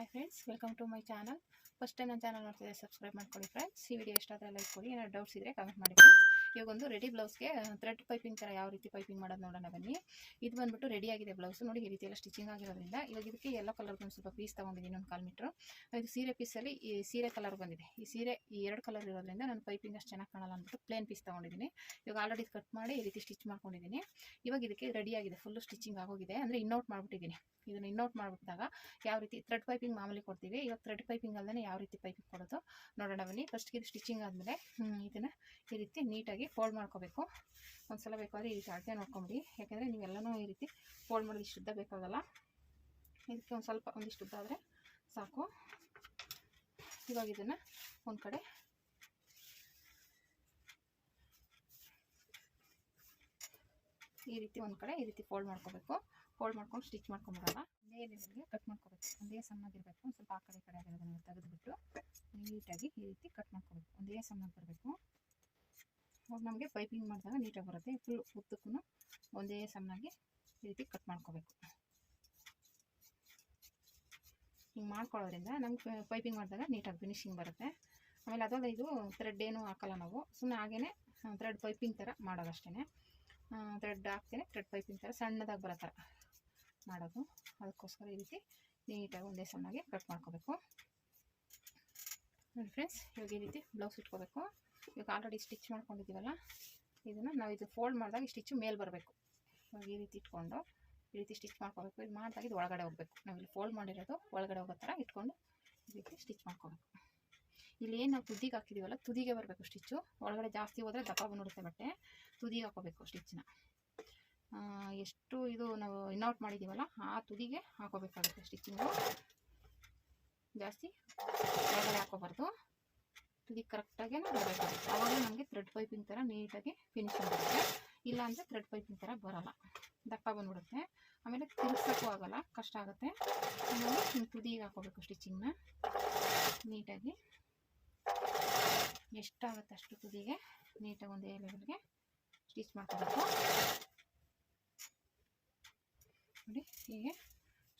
Hi friends welcome to my channel first time ನನ್ನ channel ನೋಡ್ತಿದ್ದೆ subscribe ಮಾಡ್ಕೊಳ್ಳಿ friends ಈ ವಿಡಿಯೋ ಇಷ್ಟ ಆದರೆ ಲೈಕ್ ಕೊಡಿ. ಏನಾದ್ರು ಡೌಟ್ಸ್ ಇದ್ದರೆ ಕಮೆಂಟ್ ಮಾಡಿ ಫ್ರೆಂಡ್ಸ್ ಇವಾಗ ಒಂದು ರೆಡಿ ಬ್ಲೌಸ್ಗೆ ಥ್ರೆಡ್ ಪೈಪಿಂಗ್ ಥರ ಯಾವ ರೀತಿ ಪೈಪಿಂಗ್ ಮಾಡೋದು ನೋಡೋಣ ಬನ್ನಿ. ಇದು ಬಂದ್ಬಿಟ್ಟು ರೆಡಿ ಆಗಿದೆ ಬ್ಲೌಸ್ ನೋಡಿ ಈ ರೀತಿ ಎಲ್ಲ ಸ್ಟಿಚಿಂಗ್ ಆಗಿರೋದ್ರಿಂದ ಇವಾಗ ಇದಕ್ಕೆ ಎಲ್ಲ ಕಲರ್ ಒಂದು ಸ್ವಲ್ಪ ಪೀಸ್ ತೊಗೊಂಡಿದ್ದೀನಿ ಒಂದು ಕಾಲು ಮೀಟ್ರು. ಇದು ಸೀರೆ ಪೀಸಲ್ಲಿ ಈ ಸೀರೆ ಕಲರ್ ಬಂದಿದೆ. ಈ ಸೀರೆ ಈ ಎರಡು ಕಲರ್ ಇರೋದ್ರಿಂದ ನಾನು ಪೈಪಿಂಗ್ ಅಷ್ಟು ಚೆನ್ನಾಗಿ ಕಾಣಲ್ಲ ಅಂದ್ಬಿಟ್ಟು ಪ್ಲೇನ್ ಪೀಸ್ ತೊಗೊಂಡಿದ್ದೀನಿ. ಇವಾಗ ಆಲ್ರೆಡಿ ಕಟ್ ಮಾಡಿ ಈ ರೀತಿ ಸ್ಟಿಚ್ ಮಾಡ್ಕೊಂಡಿದ್ದೀನಿ. ಇವಾಗ ಇದಕ್ಕೆ ರೆಡಿ ಆಗಿದೆ ಫುಲ್ಲು ಸ್ಟಿಚಿಂಗ್ ಆಗೋಗಿದೆ. ಅಂದರೆ ಇನ್ನೌಟ್ ಮಾಡಿಬಿಟ್ಟಿದ್ದೀನಿ. ಇದನ್ನು ಇನ್ನೌಟ್ ಮಾಡಿಬಿಟ್ಟಾಗ ಯಾವ ರೀತಿ ಥ್ರೆಡ್ ಪೈಪಿಂಗ್ ಮಾಮೂಲಿ ಕೊಡ್ತೀವಿ. ಇವಾಗ ಥ್ರೆಡ್ ಪೈಪಿಂಗ್ ಅಲ್ಲದೇ ಯಾವ ರೀತಿ ಪೈಪಿಂಗ್ ಕೊಡೋದು ನೋಡೋಣ ಬನ್ನಿ. ಫಸ್ಟ್ಗೆ ಇದು ಸ್ಟಿಚಿಂಗ್ ಆದಮೇಲೆ ಇದನ್ನು ಈ ರೀತಿ ನೀಟಾಗಿ ಫೋಲ್ಡ್ ಮಾಡ್ಕೋಬೇಕು. ಒಂದ್ಸಲ ಬೇಕಾದರೆ ಈ ರೀತಿ ಅಳತೆ ನೋಡ್ಕೊಂಬಿಡಿ. ಯಾಕೆಂದರೆ ನೀವೆಲ್ಲನೂ ಈ ರೀತಿ ಫೋಲ್ಡ್ ಮಾಡೋದು ಇಷ್ಟು ಉದ್ದ ಬೇಕಾಗಲ್ಲ. ಇದಕ್ಕೆ ಒಂದು ಸ್ವಲ್ಪ, ಒಂದಿಷ್ಟು ಉದ್ದ ಆದರೆ ಸಾಕು. ಇವಾಗ ಇದನ್ನು ಒಂದು ಕಡೆ ಈ ರೀತಿ ಒಂದು ಕಡೆ ಈ ರೀತಿ ಫೋಲ್ಡ್ ಮಾಡ್ಕೋಬೇಕು. ಫೋಲ್ಡ್ ಮಾಡ್ಕೊಂಡು ಸ್ಟಿಚ್ ಮಾಡ್ಕೊಂಬಿಡಲ್ಲ ಒಂದೇ ನಿಮಗೆ ಕಟ್ ಮಾಡ್ಕೋಬೇಕು. ಒಂದೇ ಸಣ್ಣದಿರಬೇಕು. ಒಂದು ಸ್ವಲ್ಪ ಆ ಕಡೆ ಕಡೆ ಆಗಿರೋದನ್ನು ತೆಗೆದುಬಿಟ್ಟು ನೀಟಾಗಿ ಈ ರೀತಿ ಕಟ್ ಮಾಡ್ಕೋಬೇಕು. ಒಂದೇ ಸಣ್ಣಗೆ ಬರಬೇಕು. ಅವಾಗ ನಮಗೆ ಪೈಪಿಂಗ್ ಮಾಡಿದಾಗ ನೀಟಾಗಿ ಬರುತ್ತೆ. ಫುಲ್ ಉದ್ದಕ್ಕೂ ಒಂದೇ ಸಣ್ಣಗೆ ಈ ರೀತಿ ಕಟ್ ಮಾಡ್ಕೋಬೇಕು. ಹಿಂಗೆ ಮಾಡ್ಕೊಳ್ಳೋದ್ರಿಂದ ನಮ್ಗೆ ಪೈಪಿಂಗ್ ಮಾಡಿದಾಗ ನೀಟಾಗಿ ಫಿನಿಶಿಂಗ್ ಬರುತ್ತೆ. ಆಮೇಲೆ ಅದಲ್ಲ ಇದು ಥ್ರೆಡ್ ಏನೂ ಹಾಕಲ್ಲ ನಾವು. ಸುಮ್ಮನೆ ಹಾಗೇ ಥ್ರೆಡ್ ಪೈಪಿಂಗ್ ಥರ ಮಾಡೋದಷ್ಟೇ ಥ್ರೆಡ್ ಹಾಕ್ತೇನೆ ಥ್ರೆಡ್ ಪೈಪಿಂಗ್ ಥರ ಸಣ್ಣದಾಗಿ ಬರೋ ಥರ ಮಾಡೋದು. ಅದಕ್ಕೋಸ್ಕರ ಈ ರೀತಿ ನೀಟಾಗಿ ಒಂದೇ ಸಣ್ಣಗೆ ಕಟ್ ಮಾಡ್ಕೋಬೇಕು. ನೋಡಿ ಫ್ರೆಂಡ್ಸ್ ಇವಾಗ ಈ ರೀತಿ ಬ್ಲೌಸ್ ಇಟ್ಕೋಬೇಕು. ಇವಾಗ ಆಲ್ರೆಡಿ ಸ್ಟಿಚ್ ಮಾಡ್ಕೊಂಡಿದ್ದೀವಲ್ಲ? ಇದನ್ನು ನಾವು ಇದು ಫೋಲ್ಡ್ ಮಾಡಿದಾಗ ಸ್ಟಿಚ್ ಮೇಲೆ ಬರಬೇಕು. ಇವಾಗ ಈ ರೀತಿ ಇಟ್ಕೊಂಡು, ಈ ರೀತಿ ಸ್ಟಿಚ್ ಮಾಡ್ಕೋಬೇಕು. ಇದು ಮಾಡಿದಾಗ ಇದು ಒಳಗಡೆ ಹೋಗಬೇಕು. ನಾವು ಇಲ್ಲಿ ಫೋಲ್ಡ್ ಮಾಡಿರೋದು ಒಳಗಡೆ ಹೋಗೋ ಥರ ಇಟ್ಕೊಂಡು ಈ ರೀತಿ ಸ್ಟಿಚ್ ಮಾಡ್ಕೋಬೇಕು. ಇಲ್ಲಿ ಏನು ನಾವು ತುದಿಗೆ ಹಾಕಿದೀವಲ್ಲ, ತುದಿಗೆ ಬರಬೇಕು ಸ್ಟಿಚ್ಚು ಒಳಗಡೆ ಜಾಸ್ತಿ ಹೋದರೆ ದಪ್ಪ ಬಂದುಬಿಡುತ್ತೆ ಬಟ್ಟೆ. ತುದಿಗೆ ಹಾಕೋಬೇಕು ಸ್ಟಿಚ್ನ ಎಷ್ಟು ಇದು ನಾವು ಇನ್ನೌಟ್ ಮಾಡಿದ್ದೀವಲ್ಲ ಆ ತುದಿಗೆ ಹಾಕೋಬೇಕಾಗುತ್ತೆ ಸ್ಟಿಚಿಂಗು ಜಾಸ್ತಿ ಒಳಗಡೆ ಹಾಕೋಬಾರ್ದು. ತುದಿ ಕರೆಕ್ಟಾಗಿ ಬರಬೇಕು ಆವಾಗ ನಮಗೆ ಥ್ರೆಡ್ ಪೈಪಿನ ಥರ ನೀಟಾಗಿ ಫಿನಿಶಿಂಗ್ ಬರುತ್ತೆ ಇಲ್ಲ ಅಂದರೆ ಥ್ರೆಡ್ ಪೈಪಿನ ಥರ ಬರೋಲ್ಲ. ದಪ್ಪ ಬಂದ್ಬಿಡುತ್ತೆ. ಆಮೇಲೆ ತಿರ್ಗ್ಸೋಕ್ಕೂ ಆಗಲ್ಲ. ಕಷ್ಟ ಆಗುತ್ತೆ. ಆಮೇಲೆ ತುದಿಗೆ ಹಾಕೋಬೇಕು ಸ್ಟಿಚಿಂಗ್ನ ನೀಟಾಗಿ ಎಷ್ಟಾಗುತ್ತೆ ಅಷ್ಟು ತುದಿಗೆ? ನೀಟಾಗಿ ಒಂದೇ ಲೆವೆಲ್ಗೆ ಸ್ಟಿಚ್ ಮಾಡ್ಕೋಬೇಕು. ನೋಡಿ, ಹೀಗೆ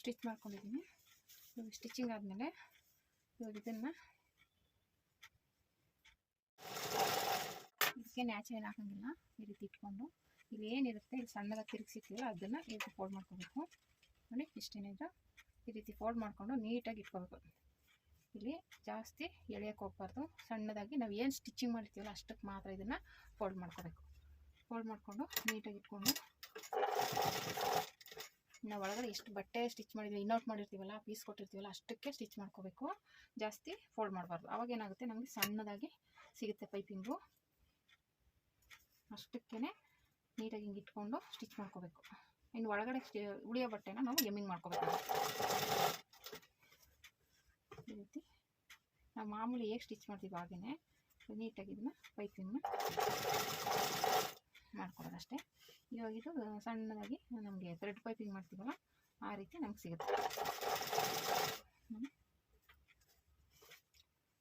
ಸ್ಟಿಚ್ ಮಾಡ್ಕೊಂಡಿದ್ದೀನಿ. ಸ್ಟಿಚಿಂಗ್ ಆದಮೇಲೆ ಇವಾಗ ಇದನ್ನು ಇದಕ್ಕೆ ನ್ಯಾಚುರಲ್ ಹಾಕಂಗಿಲ್ಲ. ಈ ರೀತಿ ಇಟ್ಕೊಂಡು ಇಲ್ಲಿ ಏನಿರುತ್ತೆ, ಇಲ್ಲಿ ಸಣ್ಣದಾಗಿ ತಿರುಗಿಸಿರ್ತೀವಲ್ಲ ಅದನ್ನು ಈ ರೀತಿ ಫೋಲ್ಡ್ ಮಾಡ್ಕೋಬೇಕು. ನೋಡಿ ಇಷ್ಟೇನಿದ್ರೆ ಈ ರೀತಿ ಫೋಲ್ಡ್ ಮಾಡಿಕೊಂಡು ನೀಟಾಗಿ ಇಟ್ಕೋಬೇಕು. ಇಲ್ಲಿ ಜಾಸ್ತಿ ಎಳೆಯೋಕ್ಕೆ ಹೋಗ್ಬಾರ್ದು. ಸಣ್ಣದಾಗಿ ನಾವು ಏನು ಸ್ಟಿಚಿಂಗ್ ಮಾಡಿರ್ತೀವಲ್ಲ, ಅಷ್ಟಕ್ಕೆ ಮಾತ್ರ ಇದನ್ನು ಫೋಲ್ಡ್ ಮಾಡ್ಕೋಬೇಕು. ಫೋಲ್ಡ್ ಮಾಡಿಕೊಂಡು ನೀಟಾಗಿ ಇಟ್ಕೊಂಡು ನಾವು ಒಳಗಡೆ ಎಷ್ಟು ಬಟ್ಟೆ ಸ್ಟಿಚ್ ಮಾಡಿದ್ವಿ ಇನ್ನೌಟ್ ಮಾಡಿರ್ತೀವಲ್ಲ ಪೀಸ್ ಕೊಟ್ಟಿರ್ತೀವಲ್ಲ, ಅಷ್ಟಕ್ಕೆ ಸ್ಟಿಚ್ ಮಾಡ್ಕೋಬೇಕು. ಜಾಸ್ತಿ ಫೋಲ್ಡ್ ಮಾಡಬಾರ್ದು. ಅವಾಗ ಏನಾಗುತ್ತೆ, ನಮಗೆ ಸಣ್ಣದಾಗಿ ಸಿಗುತ್ತೆ ಪೈಪಿಂಗು ಅಷ್ಟಕ್ಕೇ ನೀಟಾಗಿ ಹಿಂಗೆ ಇಟ್ಕೊಂಡು ಸ್ಟಿಚ್ ಮಾಡ್ಕೋಬೇಕು. ಇನ್ನು ಒಳಗಡೆ ಉಳಿಯೋ ಬಟ್ಟೆನ ನಾವು ಎಮ್ಮಿಂಗ್ ಮಾಡ್ಕೋಬೇಕು. ಈ ರೀತಿ ನಾವು ಮಾಮೂಲಿ ಹೇಗೆ ಸ್ಟಿಚ್ ಮಾಡ್ತೀವಿ ಹಾಗೇ ನೀಟಾಗಿ ಇದನ್ನ ಪೈಪಿಂಗ್ನ ಮಾಡ್ಕೊಳ್ಳೋದಷ್ಟೇ. ಇವಾಗ ಇದು ಸಣ್ಣದಾಗಿ ನಮಗೆ ಥ್ರೆಡ್ ಪೈಪಿಂಗ್ ಮಾಡ್ತೀವಲ್ಲ, ಆ ರೀತಿ ನಮ್ಗೆ ಸಿಗುತ್ತೆ.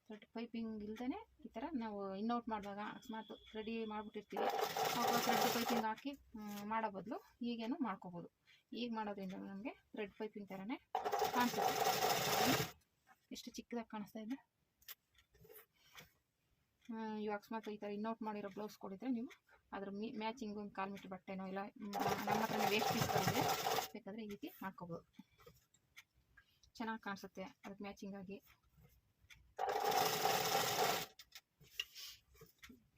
ಥ್ರೆಡ್ ಪೈಪಿಂಗ್ ಇಲ್ದೇ ಈ ಥರ ನಾವು ಇನ್ನೌಟ್ ಮಾಡಿದಾಗ ಅಕಸ್ಮಾತ್ ರೆಡಿ ಮಾಡಿಬಿಟ್ಟಿರ್ತೀವಿ. ಅವಾಗ ಥ್ರೆಡ್ ಪೈಪಿಂಗ್ ಹಾಕಿ ಮಾಡೋ ಬದಲು ಈಗೇನು ಮಾಡ್ಕೋಬೋದು. ಈಗ ಮಾಡೋದ್ರಿಂದ ನಮಗೆ ಥ್ರೆಡ್ ಪೈಪಿಂಗ್ ಥರನೇ ಕಾಣಿಸುತ್ತೆ ಎಷ್ಟು ಚಿಕ್ಕದಾಗಿ ಕಾಣಿಸ್ತಾ ಇದೆ? ಇವಾಗ ಅಕಸ್ಮಾತ್ ಈ ಥರ ಇನ್ನೌಟ್ ಮಾಡಿರೋ ಬ್ಲೌಸ್ ಕೊಡಿದ್ರೆ ನೀವು ಅದ್ರ ಮಿ ಮ್ಯಾಚಿಂಗು ಒಂದು ಕಾಲು ಮೀಟ್ರ್ ಬಟ್ಟೆನೋ ಇಲ್ಲ ನಮ್ಮ ಹತ್ರ ವೇಸ್ಟ್ ಪೀಸ್ ಬೇಕಾದರೆ ಈ ರೀತಿ ಮಾಡ್ಕೋಬೋದು. ಚೆನ್ನಾಗಿ ಕಾಣಿಸುತ್ತೆ. ಅದಕ್ಕೆ ಮ್ಯಾಚಿಂಗಾಗಿ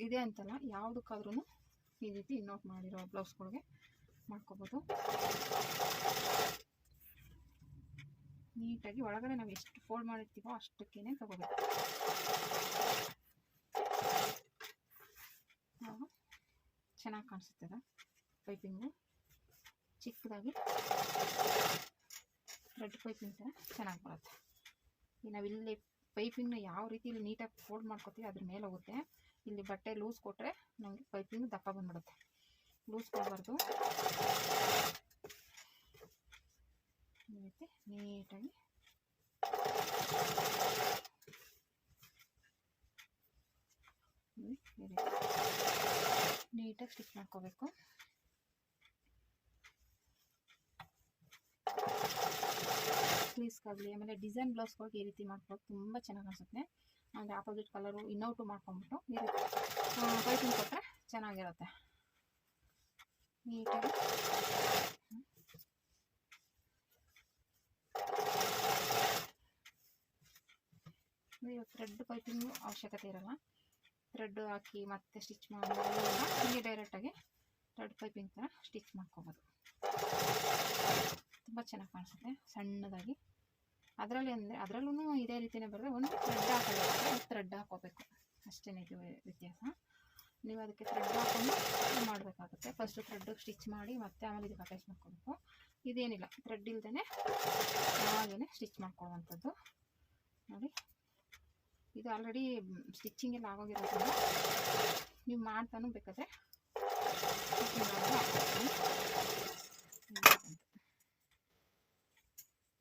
ಇದೆ ಅಂತಲ್ಲ ಯಾವುದಕ್ಕಾದ್ರೂ ಈ ರೀತಿ ಇನ್ನೋಟ್ ಮಾಡಿರೋ ಬ್ಲೌಸ್ಗಳಿಗೆ ಮಾಡ್ಕೋಬೋದು. ನೀಟಾಗಿ ಒಳಗಡೆ ನಾವು ಎಷ್ಟು ಫೋಲ್ಡ್ ಮಾಡಿರ್ತೀವೋ ಅಷ್ಟಕ್ಕೇನೆ ತಗೋಬೇಕು. ಚೆನ್ನಾಗಿ ಕಾಣಿಸುತ್ತದೆ ಪೈಪಿಂಗು ಚಿಕ್ಕದಾಗಿ. ರೆಡ್ ಪೈಪಿಂಗ್ ಥರ ಚೆನ್ನಾಗಿ ಬರುತ್ತೆ. ಈಗ ನಾವಿಲ್ಲಿ ಪೈಪಿಂಗ್ನ ಯಾವ ರೀತಿ ನೀಟಾಗಿ ಫೋಲ್ಡ್ ಮಾಡ್ಕೋತೀವಿ, ಅದ್ರ ಮೇಲೆ ಹೋಗುತ್ತೆ. ಇಲ್ಲಿ ಬಟ್ಟೆ ಲೂಸ್ ಕೊಟ್ಟರೆ ನಮಗೆ ಪೈಪಿಂಗ್ ದಪ್ಪ ಬಂದ್ಬಿಡುತ್ತೆ. ಲೂಸ್ ಕೊಡಬಾರ್ದು ಈ ನೀಟಾಗಿ. ನೀಟಾಗಿ ಸ್ಟಿಚ್ ಮಾಡ್ಕೋಬೇಕು. ಸ್ಲೀವ್ಸ್ಗಾಗಲಿ ಆಮೇಲೆ ಡಿಸೈನ್ ಬ್ಲೌಸ್ಗಳಿಗೆ ಈ ರೀತಿ ಮಾಡ್ಕೊಳ್ಳೋದು ತುಂಬ ಚೆನ್ನಾಗಿ ಅನಿಸುತ್ತೆ. ಅಂದರೆ ಆಪೋಸಿಟ್ ಕಲರು ಇನ್ನೌಟು ಮಾಡ್ಕೊಂಬಿಟ್ಟು ಈ ರೀತಿ ಕೊಟ್ಟರೆ ಚೆನ್ನಾಗಿರುತ್ತೆ. ನೀಟಾಗಿ. ಥ್ರೆಡ್ ಪೈಪಿಂಗು ಅವಶ್ಯಕತೆ ಇರಲ್ಲ. ಥ್ರೆಡ್ ಹಾಕಿ ಮತ್ತೆ ಸ್ಟಿಚ್ ಮಾಡಿ ಹೀಗೆ ಡೈರೆಕ್ಟಾಗಿ ಥ್ರೆಡ್ ಪೈಪಿಂಗ್ ಥರ ಸ್ಟಿಚ್ ಮಾಡ್ಕೊಬೋದು. ತುಂಬ ಚೆನ್ನಾಗಿ ಕಾಣಿಸುತ್ತೆ, ಸಣ್ಣದಾಗಿ. ಅದರಲ್ಲಿ ಅಂದರೆ ಅದರಲ್ಲೂ ಇದೇ ರೀತಿಯೇ ಬರುತ್ತೆ ಒಂದು ಥ್ರೆಡ್ ಹಾಕೋಬೇಕು, ಒಂದು ಥ್ರೆಡ್ ಹಾಕೋಬೇಕು. ಅಷ್ಟೇ ಇದು ವ್ಯತ್ಯಾಸ. ನೀವು ಅದಕ್ಕೆ ಥ್ರೆಡ್ ಹಾಕೊಂಡು ಮಾಡಬೇಕಾಗುತ್ತೆ. ಫಸ್ಟು ಥ್ರೆಡ್ ಸ್ಟಿಚ್ ಮಾಡಿ ಮತ್ತೆ ಆಮೇಲೆ ಇದಕ್ಕೆ ಅಟ್ಯಾಚ್ ಮಾಡ್ಕೋಬೇಕು. ಇದೇನಿಲ್ಲ ಥ್ರೆಡ್ ಇಲ್ದೇ ಹಾಗೇ ಸ್ಟಿಚ್ ಮಾಡ್ಕೊಳ್ಳುವಂಥದ್ದು. ನೋಡಿ, ಇದು ಆಲ್ರೆಡಿ ಸ್ಟಿಚ್ಚಿಂಗ್ ಎಲ್ಲ ಆಗೋಗಿರೋದ್ರಿಂದ ನೀವು ಮಾಡ್ತಾನೂ ಬೇಕಾದರೆ stitching ಮಾಡೋದು ಹಾಕ್ಕೊಳ್ತೀನಿ.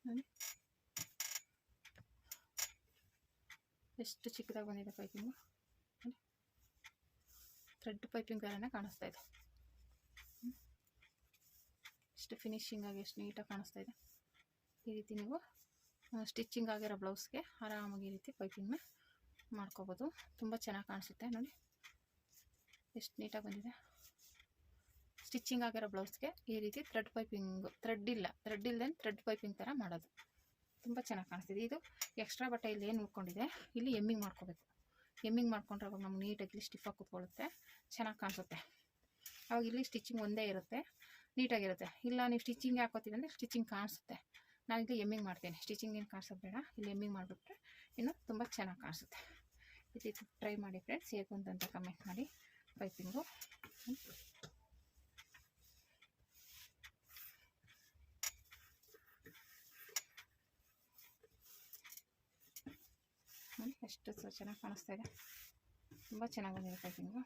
ನೋಡಿ. ಎಷ್ಟು ಚಿಕ್ಕದಾಗಿ ಬಂದಿದೆ ಪೈಪಿಂಗು ಥ್ರೆಡ್ ಪೈಪಿಂಗ್ ಥರನೇ ಕಾಣಿಸ್ತಾ ಇದೆ. ಎಷ್ಟು ಫಿನಿಶಿಂಗ್ ಆಗಿ, ಎಷ್ಟು ನೀಟಾಗಿ ಕಾಣಿಸ್ತಾ ಇದೆ. ಈ ರೀತಿ ನೀವು ಸ್ಟಿಚಿಂಗ್ ಆಗಿರೋ ಬ್ಲೌಸ್ಗೆ ಆರಾಮಾಗಿ ಈ ರೀತಿ ಪೈಪಿಂಗ್ನ ಮಾಡ್ಕೋಬೋದು. ತುಂಬ ಚೆನ್ನಾಗಿ ಕಾಣಿಸುತ್ತೆ, ನೋಡಿ. ಎಷ್ಟು ನೀಟಾಗಿ ಬಂದಿದೆ. ಸ್ಟಿಚಿಂಗ್ ಆಗಿರೋ ಬ್ಲೌಸ್ಗೆ ಈ ರೀತಿ ಥ್ರೆಡ್ ಪೈಪಿಂಗು ಥ್ರೆಡ್ ಇಲ್ಲ. ಥ್ರೆಡ್ ಇಲ್ಲದೆ ಥ್ರೆಡ್ ಪೈಪಿಂಗ್ ಥರ ಮಾಡೋದು. ತುಂಬ ಚೆನ್ನಾಗಿ ಕಾಣಿಸ್ತಿದೆ. ಇದು ಎಕ್ಸ್ಟ್ರಾ ಬಟ್ಟೆ ಇಲ್ಲಿ ಏನು ಉಳ್ಕೊಂಡಿದೆ ಇಲ್ಲಿ ಎಮ್ಮಿಂಗ್ ಮಾಡ್ಕೋಬೇಕು. ಎಮ್ಮಿಂಗ್ ಮಾಡ್ಕೊಂಡ್ರೆ ಅವಾಗ ನಮ್ಗೆ ನೀಟಾಗಿ ಸ್ಟಿಫಾಗಿ ಕೂತ್ಕೊಳ್ಳುತ್ತೆ. ಚೆನ್ನಾಗಿ ಕಾಣಿಸುತ್ತೆ. ಅವಾಗ ಇಲ್ಲಿ ಸ್ಟಿಚಿಂಗ್ ಒಂದೇ ಇರುತ್ತೆ. ನೀಟಾಗಿರುತ್ತೆ. ಇಲ್ಲ ನೀವು ಸ್ಟಿಚಿಂಗ್ ಹಾಕೋತೀವಿ ಅಂದರೆ ಸ್ಟಿಚಿಂಗ್ ಕಾಣಿಸುತ್ತೆ. ನಾನು ಇಲ್ಲಿ ಎಮ್ಮಿಂಗ್ ಮಾಡ್ತೇನೆ. ಸ್ಟಿಚಿಂಗ್ ಏನು ಕಾಣಿಸೋದು ಬೇಡ. ಇಲ್ಲಿ ಎಮ್ಮಿಂಗ್ ಮಾಡಿಬಿಟ್ರೆ ಇನ್ನೂ ತುಂಬ ಚೆನ್ನಾಗಿ ಕಾಣಿಸುತ್ತೆ. ಇದು ಟ್ರೈ ಮಾಡಿ ಫ್ರೆಂಡ್ಸ್ ಹೇಗೆ ಅಂತ ಕಮೆಂಟ್ ಮಾಡಿ. ಪೈಪಿಂಗು ನೋಡಿ ಎಷ್ಟು ಚೆನ್ನಾಗಿ ಕಾಣಿಸ್ತಾ ಇದೆ. ತುಂಬ ಚೆನ್ನಾಗಿ ಪೈಪಿಂಗು